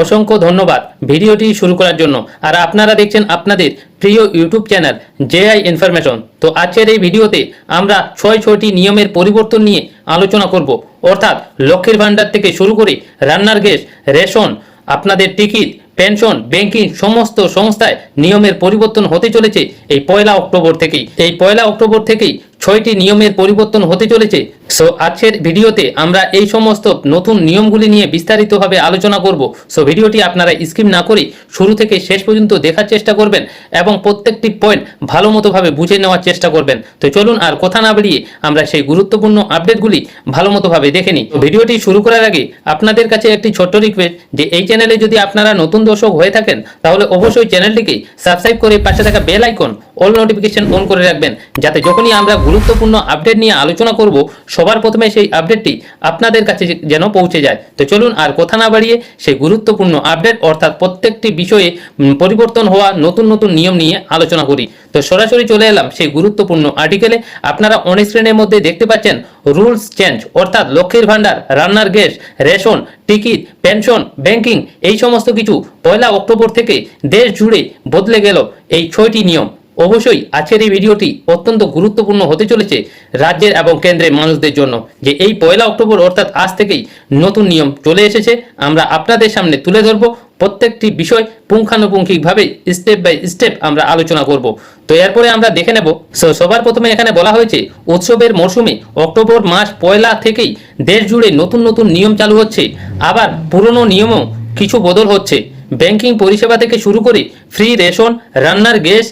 অসংখ্য ধন্যবাদ ভিডিওটি শুরু করার জন্য। আর আপনারা দেখছেন আপনাদের প্রিয় ইউটিউব চ্যানেল জেআই ইনফরমেশন। তো আজকের এই ভিডিওতে আমরা ছয় ছয়টি নিয়মের পরিবর্তন নিয়ে আলোচনা করব। অর্থাৎ লক্ষ্মীর ভাণ্ডার থেকে শুরু করে রান্নার গ্যাস, রেশন, আপনাদের টিকিট, পেনশন, ব্যাংকিং সমস্ত সংস্থায় নিয়মের পরিবর্তন হতে চলেছে এই পয়লা অক্টোবর থেকেই। এই পয়লা অক্টোবর থেকেই ছয়টি নিয়মের পরিবর্তন হতে চলেছে। সো, আজকের ভিডিওতে আমরা এই সমস্ত নতুন নিয়মগুলি নিয়ে বিস্তারিতভাবে আলোচনা করব। সো, ভিডিওটি আপনারা স্কিপ না করে শুরু থেকে শেষ পর্যন্ত দেখার চেষ্টা করবেন এবং প্রত্যেকটি পয়েন্ট ভালো মতোভাবে বুঝে নেওয়ার চেষ্টা করবেন। তো চলুন আর কথা না বাড়িয়ে আমরা সেই গুরুত্বপূর্ণ আপডেটগুলি ভালো মতোভাবে দেখে নিই। ভিডিওটি শুরু করার আগে আপনাদের কাছে একটি ছোট্ট রিকোয়েস্ট যে এই চ্যানেলে যদি আপনারা নতুন দর্শক হয়ে থাকেন, তাহলে অবশ্যই চ্যানেলটিকে সাবস্ক্রাইব করে পাশে থাকা bell icon all notification on করে রাখবেন। যাতে যখনই আমরা গুরুত্বপূর্ণ আপডেট নিয়ে আলোচনা করব। সবার প্রথমে সেই আপডেটটি আপনাদের কাছে যেন পৌঁছে যায়। তো চলুন আর কথা না বাড়িয়ে সেই গুরুত্বপূর্ণ আপডেট অর্থাৎ প্রত্যেকটি বিষয়ে পরিবর্তন হওয়া নতুন নতুন নিয়ম নিয়ে আলোচনা করি। তো সরাসরি চলে এলাম সেই গুরুত্বপূর্ণ আর্টিকেলে আপনারা অন স্ক্রিনের মধ্যে দেখতে পাচ্ছেন রুলস চেঞ্জ অর্থাৎ লক্ষ্মীর ভাণ্ডার, রান্নার gas, ration ticket pension banking এই সমস্ত কিছু পয়লা অক্টোবর থেকে দেশ জুড়ে বদলে গেল এই ছয়টি নিয়ম। অবশ্যই আজকের এই ভিডিওটি অত্যন্ত গুরুত্বপূর্ণ হতে চলেছে রাজ্যের এবং কেন্দ্রের মানুষদের জন্য যে এই পয়লা অক্টোবর অর্থাৎ আজ থেকেই নতুন নিয়ম চলে এসেছে। আমরা আপনাদের সামনে তুলে ধরব প্রত্যেকটি বিষয় পুঙ্খানুপুঙ্খিকভাবে স্টেপ বাই স্টেপ আমরা আলোচনা করব। তো এরপরে আমরা দেখে নেব। সবার প্রথমে এখানে বলা হয়েছে, উৎসবের মরশুমে অক্টোবর মাস পয়লা থেকেই দেশ জুড়ে নতুন নতুন নিয়ম চালু হচ্ছে। আবার পুরনো নিয়মও কিছু বদল হচ্ছে। ব্যাংকিং পরিষেবা থেকে শুরু করে ফ্রি রেশন রান্নার গ্যাস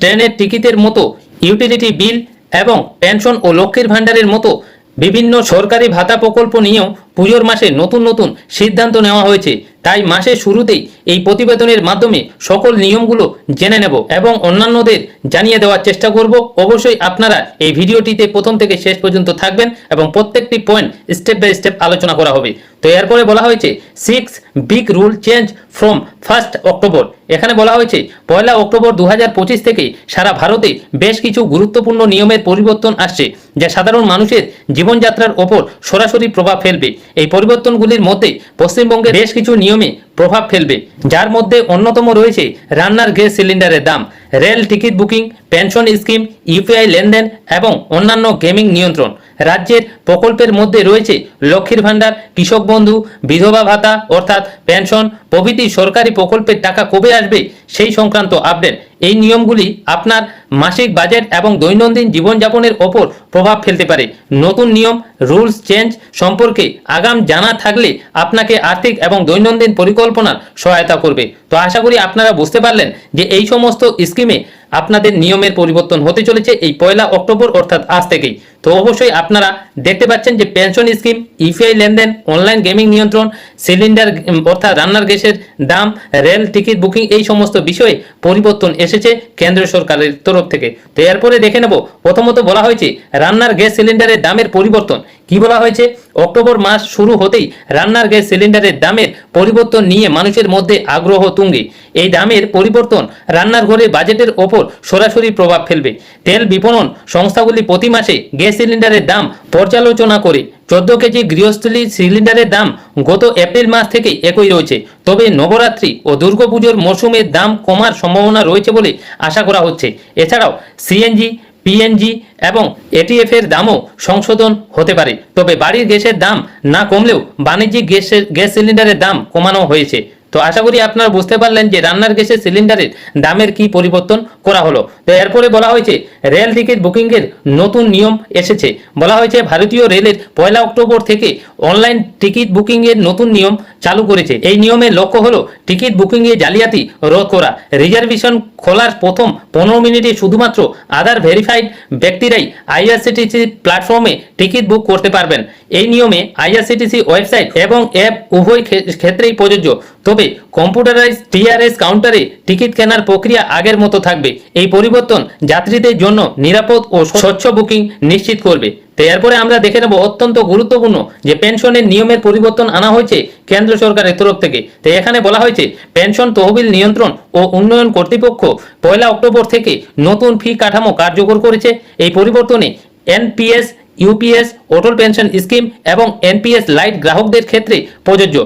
ট্রেনের টিকিটের মতো, ইউটিলিটি বিল এবং পেনশন ও লক্ষ্মীর ভাণ্ডারের মতো বিভিন্ন সরকারি ভাতা প্রকল্প নিয়েও পুজোর মাসে নতুন নতুন সিদ্ধান্ত নেওয়া হয়েছে। তাই মাসের শুরুতেই এই প্রতিবেদনের মাধ্যমে সকল নিয়মগুলো জেনে নেব এবং অন্যান্যদের জানিয়ে দেওয়ার চেষ্টা করব। অবশ্যই আপনারা এই ভিডিওটিতে প্রথম থেকে শেষ পর্যন্ত থাকবেন এবং প্রত্যেকটি পয়েন্ট স্টেপ বাই স্টেপ আলোচনা করা হবে। তো এরপরে বলা হয়েছে six big rule change from first October এখানে বলা হয়েছে, পয়লা অক্টোবর দু হাজার পঁচিশ থেকে সারা ভারতে বেশ কিছু গুরুত্বপূর্ণ নিয়মের পরিবর্তন আসছে, যা সাধারণ মানুষের জীবনযাত্রার ওপর সরাসরি প্রভাব ফেলবে। এই পরিবর্তনগুলির মধ্যে পশ্চিমবঙ্গের বেশ কিছু নিয়মে প্রভাব ফেলবে। যার মধ্যে অন্যতম রয়েছে রান্নার গ্যাস সিলিন্ডারের দাম, rail ticket booking, pension scheme UPI লেনদেন এবং অন্যান্য গেমিং নিয়ন্ত্রণ। রাজ্যের প্রকল্পের মধ্যে রয়েছে লক্ষ্মীর ভাণ্ডার, কৃষক বন্ধু, বিধবা ভাতা, অর্থাৎ পেনশন, প্রভৃতি সরকারি প্রকল্পের টাকা কবে আসবে সেই সংক্রান্ত আপডেট এই নিয়মগুলি আপনার মাসিক বাজেট এবং দৈনন্দিন জীবনযাপনের ওপর প্রভাব ফেলতে পারে। নতুন নিয়ম, রুলস চেঞ্জ সম্পর্কে আগাম জানা থাকলে আপনাকে আর্থিক এবং দৈনন্দিন পরিকল্পনার সহায়তা করবে। তো আশা করি আপনারা বুঝতে পারলেন যে এই সমস্ত স্কিমে আপনাদের নিয়মের পরিবর্তন হতে চলেছে এই পয়লা অক্টোবর অর্থাৎ আজ থেকেই। তো অবশ্যই আপনারা দেখতে পাচ্ছেন যে পেনশন স্কিম, ইউপিআই লেনদেন, অনলাইন গেমিং নিয়ন্ত্রণ, সিলিন্ডার, অর্থাৎ রান্নার গ্যাসের দাম, রেল টিকিট বুকিং এই সমস্ত বিষয়ে পরিবর্তন এসেছে কেন্দ্র সরকারের তরফ থেকে। তো এরপরে দেখে নেব, প্রথমত বলা হয়েছে রান্নার গ্যাস সিলিন্ডারের দামের পরিবর্তন। কি বলা হয়েছে? অক্টোবর মাস শুরু হতেই রান্নার গ্যাস সিলিন্ডারের দামের পরিবর্তন নিয়ে মানুষের মধ্যে আগ্রহ তুঙ্গে। এই দামের পরিবর্তন রান্নার ঘরে বাজেটের ওপর সরাসরি প্রভাব ফেলবে। তেল বিপণন সংস্থাগুলি প্রতি মাসে গ্যাস সিলিন্ডারের দাম পর্যালোচনা করে চোদ্দ কেজি গৃহস্থলী সিলিন্ডারের দাম গত এপ্রিল মাস থেকে একই রয়েছে। তবে নবরাত্রি ও দুর্গাপুজোর মরশুমের দাম কমার সম্ভাবনা রয়েছে বলে আশা করা হচ্ছে। এছাড়াও সিএনজি, পিএনজি এবং এটিএফ এর দামও সংশোধন হতে পারে। তবে বাড়ির গ্যাসের দাম না কমলেও বাণিজ্যিক গ্যাসের গ্যাস সিলিন্ডারের দাম কমানো হয়েছে। তো আশা করি আপনারা বুঝতে পারলেন যে রান্নার গ্যাসের সিলিন্ডারের দামের কি পরিবর্তন করা হলো। তো এরপরে বলা হয়েছে, রেল টিকিট বুকিংয়ের নতুন নিয়ম এসেছে। বলা হয়েছে, ভারতীয় রেলের পয়লা অক্টোবর থেকে অনলাইন টিকিট বুকিংয়ের নতুন নিয়ম চালু করেছে। এই নিয়মের লক্ষ্য হলো টিকিট বুকিংয়ে জালিয়াতি রোধ করা। রিজার্ভেশন খোলার প্রথম পনেরো মিনিটে শুধুমাত্র আধার ভেরিফাইড ব্যক্তিরাই আইআরসিটিসি প্ল্যাটফর্মে টিকিট বুক করতে পারবেন। এই নিয়মে আইআরসিটিসি ওয়েবসাইট এবং অ্যাপ উভয় ক্ষেত্রেই প্রযোজ্য। তবে কম্পিউটারাইজ টিআরএস কাউন্টারে টিকিট কেনার প্রক্রিয়া আগের মতো থাকবে। এই পরিবর্তন যাত্রীদের জন্য নিরাপদ ও স্বচ্ছ বুকিং নিশ্চিত করবে। তো এরপরে আমরা দেখে নেব অত্যন্ত গুরুত্বপূর্ণ যে পেনশনের নিয়মের পরিবর্তন আনা হয়েছে কেন্দ্র সরকারের তরফ থেকে। তো এখানে বলা হয়েছে, পেনশন তহবিল নিয়ন্ত্রণ ও উন্নয়ন কর্তৃপক্ষ পয়লা অক্টোবর থেকে নতুন ফি কাঠামো কার্যকর করেছে। এই পরিবর্তনে NPS, UPS, Atal pension scheme এবং এনপিএস লাইট গ্রাহকদের ক্ষেত্রে প্রযোজ্য।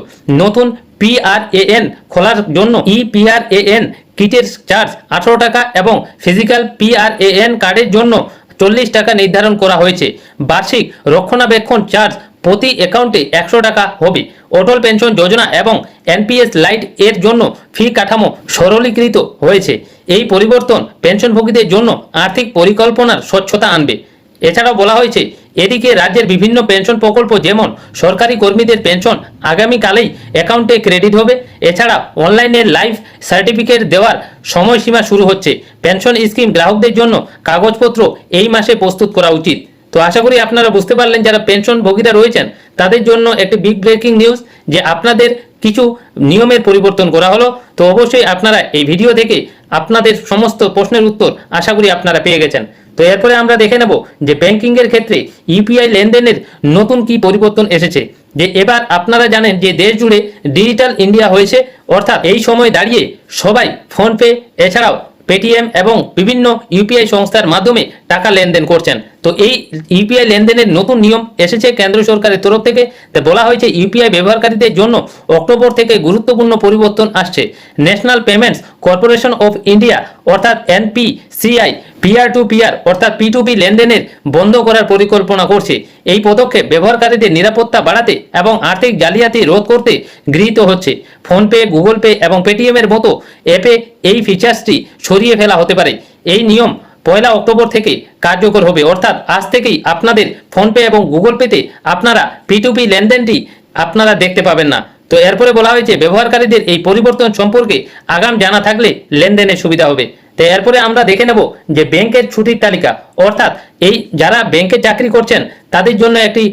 নতুন পিআরএএন খোলার জন্য ই পিআরএএন কিটের চার্জ আঠারো টাকা এবং ফিজিক্যাল পিআরএএন কার্ডের জন্য চল্লিশ টাকা নির্ধারণ করা হয়েছে। বার্ষিক রক্ষণাবেক্ষণ চার্জ প্রতি অ্যাকাউন্টে একশো টাকা হবে। অটল পেনশন যোজনা এবং এনপিএস লাইটের জন্য ফি কাঠামো সরলীকৃত হয়েছে। এই পরিবর্তন পেনশনভোগীদের জন্য আর্থিক পরিকল্পনার স্বচ্ছতা আনবে। এছাড়াও বলা হয়েছে এদিকে রাজ্যের বিভিন্ন পেনশন প্রকল্প যেমন সরকারি কর্মীদের পেনশন আগামীকালেই অ্যাকাউন্টে ক্রেডিট হবে। এছাড়া অনলাইনে লাইফ সার্টিফিকেট দেওয়ার সময়সীমা শুরু হচ্ছে। পেনশন স্কিম গ্রাহকদের জন্য কাগজপত্র এই মাসে প্রস্তুত করা উচিত। তো আশা করি আপনারা বুঝতে পারলেন যারা পেনশন ভোগীরা রয়েছেন, তাদের জন্য একটি বিগ ব্রেকিং নিউজ যে আপনাদের কিছু নিয়মের পরিবর্তন করা হলো। তো অবশ্যই আপনারা এই ভিডিও থেকে আপনাদের সমস্ত প্রশ্নের উত্তর আশা করি আপনারা পেয়ে গেছেন। তো এরপরে আমরা দেখে নেব যে ব্যাংকিং এর ক্ষেত্রে ইউপিআই লেনদেনের নতুন কি পরিবর্তন এসেছে। যে এবার আপনারা জানেন যে দেশ জুড়ে ডিজিটাল ইন্ডিয়া হয়েছে, অর্থাৎ এই সময় দাঁড়িয়ে সবাই ফোনপে এছাড়াও পেটিএম এবং বিভিন্ন ইউপিআই সংস্থার মাধ্যমে টাকা লেনদেন করছেন। তো এই ইউপিআই লেনদেনের নতুন নিয়ম এসেছে কেন্দ্র সরকারের তরফ থেকে। বলা হয়েছে ইউপিআই ব্যবহারকারীদের জন্য অক্টোবর থেকে গুরুত্বপূর্ণ পরিবর্তন আসছে। National Payments Corporation of India অর্থাৎ এনপিসিআই পিয়ার টু পিয়ার অর্থাৎ পি টু পি লেনদেনের বন্ধ করার পরিকল্পনা করছে। এই পদক্ষেপ ব্যবহারকারীদের নিরাপত্তা বাড়াতে এবং আর্থিক জালিয়াতি রোধ করতে গৃহীত হচ্ছে। ফোনপে, গুগল পে এবং পেটিএমের মতো অ্যাপে এই ফিচার্সটি সরিয়ে ফেলা হতে পারে। এই নিয়ম পয়লা অক্টোবর থেকে কার্যকর হবে। অর্থাৎ আজ থেকেই আপনাদের ফোনপে এবং গুগল পেতে আপনারা পি টু পি লেনদেনটি আপনারা দেখতে পাবেন না। তো এরপরে বলা হয়েছে, ব্যবহারকারীদের এই পরিবর্তন সম্পর্কে আগাম জানা থাকলে লেনদেনের সুবিধা হবে। তো এরপরে আমরা দেখে নেব যে ব্যাংকের ছুটির তালিকা অর্থাৎ এই যারা ব্যাংকে চাকরি করছেন, তাদের জন্য একটি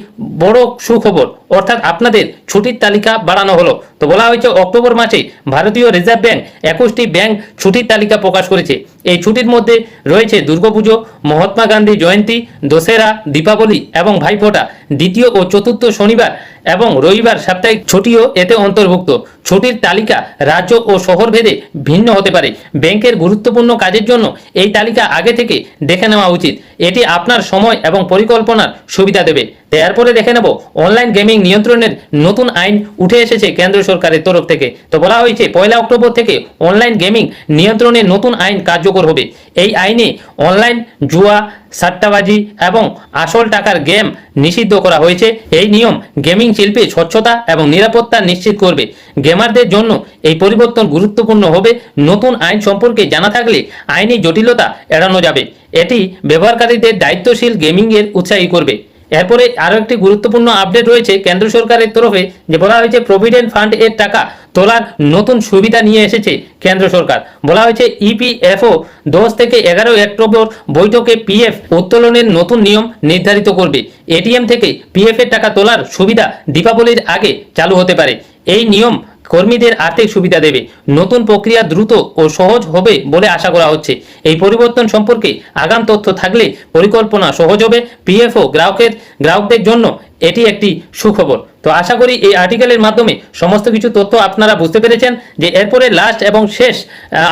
বড় সুখবর। অর্থাৎ আপনাদের ছুটির তালিকা বাড়ানো হলো। তো বলা হয়েছে, অক্টোবর মাসে ভারতীয় রিজার্ভ ব্যাংক একুশটি ব্যাংক ছুটির তালিকা প্রকাশ করেছে। এই ছুটির মধ্যে রয়েছে দুর্গাপুজো, মহাত্মা গান্ধী জয়ন্তী দশেরা দীপাবলি এবং ভাইফোঁটা, দ্বিতীয় ও চতুর্থ শনিবার এবং রবিবার সাপ্তাহিক ছুটিও এতে অন্তর্ভুক্ত। ছুটির তালিকা রাজ্য ও শহর ভেদে ভিন্ন হতে পারে। ব্যাংকের গুরুত্বপূর্ণ কাজের জন্য এই তালিকা আগে থেকে দেখে নেওয়া উচিত। এটি আপনার সময় এবং পরিকল্পনার সুবিধা দেবে। এরপরে দেখে নেব অনলাইন গেমিং নিয়ন্ত্রণের নতুন আইন উঠে এসেছে কেন্দ্র সরকারের তরফ থেকে। তো বলা হয়েছে, পয়লা অক্টোবর থেকে অনলাইন গেমিং নিয়ন্ত্রণের নতুন আইন কার্যকর হবে। এই আইনে অনলাইন জুয়া, সাট্টাবাজি এবং আসল টাকার গেম নিষিদ্ধ করা হয়েছে। এই নিয়ম গেমিং শিল্পে স্বচ্ছতা এবং নিরাপত্তা নিশ্চিত করবে। গেমারদের জন্য এই পরিবর্তন গুরুত্বপূর্ণ হবে। নতুন আইন সম্পর্কে জানা থাকলে আইনি জটিলতা এড়ানো যাবে। এটি ব্যবহারকারীদের দায়িত্বশীল গেমিংয়ের উৎসাহী করবে। এরপরে আরও একটি গুরুত্বপূর্ণ আপডেট রয়েছে কেন্দ্র সরকারের তরফে যে বলা হয়েছে প্রভিডেন্ট ফান্ড এর টাকা তোলার নতুন সুবিধা নিয়ে এসেছে কেন্দ্র সরকার। বলা হয়েছে ইপিএফও দশ থেকে এগারো অক্টোবর বৈঠকে পিএফ উত্তোলনের নতুন নিয়ম নির্ধারিত করবে। এটিএম থেকে পিএফ এর টাকা তোলার সুবিধা দীপাবলির আগে চালু হতে পারে। এই নিয়ম কর্মীদের আর্থিক সুবিধা দেবে। নতুন প্রক্রিয়া দ্রুত ও সহজ হবে বলে আশা করা হচ্ছে। এই পরিবর্তন সম্পর্কে আগাম তথ্য থাকলে পরিকল্পনা সহজ হবে। পিএফও গ্রাহকের গ্রাহকদের জন্য এটি একটি সুখবর। তো আশা করি এই আর্টিকেলের মাধ্যমে সমস্ত কিছু তথ্য আপনারা বুঝতে পেরেছেন যে এরপরে লাস্ট এবং শেষ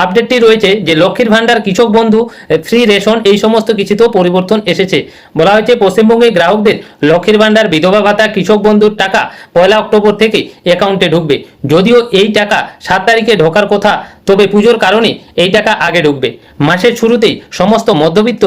আপডেটটি রয়েছে যে লক্ষ্মীর ভান্ডার কৃষক বন্ধু ফ্রি রেশন এই সমস্ত কিছুতেও পরিবর্তন এসেছে। বলা হয়েছে পশ্চিমবঙ্গে গ্রাহকদের লক্ষ্মীর ভান্ডার বিধবা ভাতা, কৃষক বন্ধুর টাকা পয়লা অক্টোবর থেকে অ্যাকাউন্টে ঢুকবে। যদিও এই টাকা সাত তারিখে ঢোকার কথা, তবে পুজোর কারণে এই টাকা আগে ঢুকবে। মাসের শুরুতেই সমস্ত মধ্যবিত্ত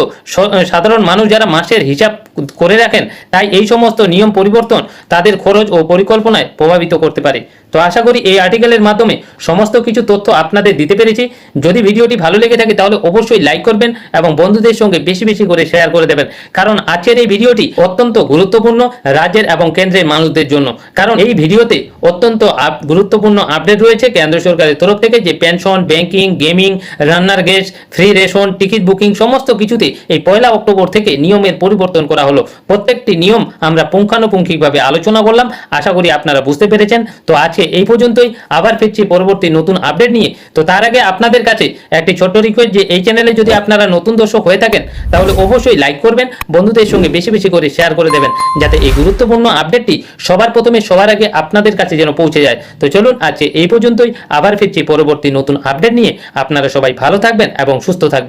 সাধারণ মানুষ যারা মাসের হিসাব করে রাখেন, তাই এই সমস্ত নিয়ম পরিবর্তন তাদের খরচ ও পরিকল্পনায় প্রভাবিত করতে পারে। তো আশা করি এই আর্টিকেলের মাধ্যমে সমস্ত কিছু তথ্য আপনাদের দিতে পেরেছি। যদি ভিডিওটি ভালো লেগে থাকে তাহলে অবশ্যই লাইক করবেন এবং বন্ধুদের সঙ্গে বেশি বেশি করে শেয়ার করে দেবেন। কারণ আজকের এই ভিডিওটি অত্যন্ত গুরুত্বপূর্ণ রাজ্যের এবং কেন্দ্রের মানুষদের জন্য। কারণ এই ভিডিওতে অত্যন্ত গুরুত্বপূর্ণ আপডেট রয়েছে কেন্দ্র সরকারের তরফ থেকে যে পেনশন, ব্যাংকিং, গেমিং, রান্নার gas, free ration, ticket booking সমস্ত কিছুতে এই পয়লা অক্টোবর থেকে নিয়মের পরিবর্তন করা হলো। প্রত্যেকটি নিয়ম আমরা পুঙ্খানুপুঙ্খিকভাবে আলোচনা করলাম। আশা করি আপনারা বুঝতে পেরেছেন। তো আজকে এই পর্যন্তই। আবার ফিরছি পরবর্তী নতুন আপডেট নিয়ে। তো তার আগে আপনাদের কাছে একটি ছোট্ট রিকোয়েস্ট যে, এই চ্যানেলে যদি আপনারা নতুন দর্শক হয়ে থাকেন, তাহলে অবশ্যই লাইক করবেন, বন্ধুদের সঙ্গে বেশি বেশি করে শেয়ার করে দেবেন, যাতে এই গুরুত্বপূর্ণ আপডেটটি সবার প্রথমে, সবার আগে আপনাদের কাছে যেন পৌঁছে যায়। তো চলুন, আজকে এই পর্যন্তই। আবার ফিরছি পরবর্তী নতুন আপডেট নিয়ে। আপনারা সবাই ভালো থাকবেন এবং সুস্থ থাকবেন।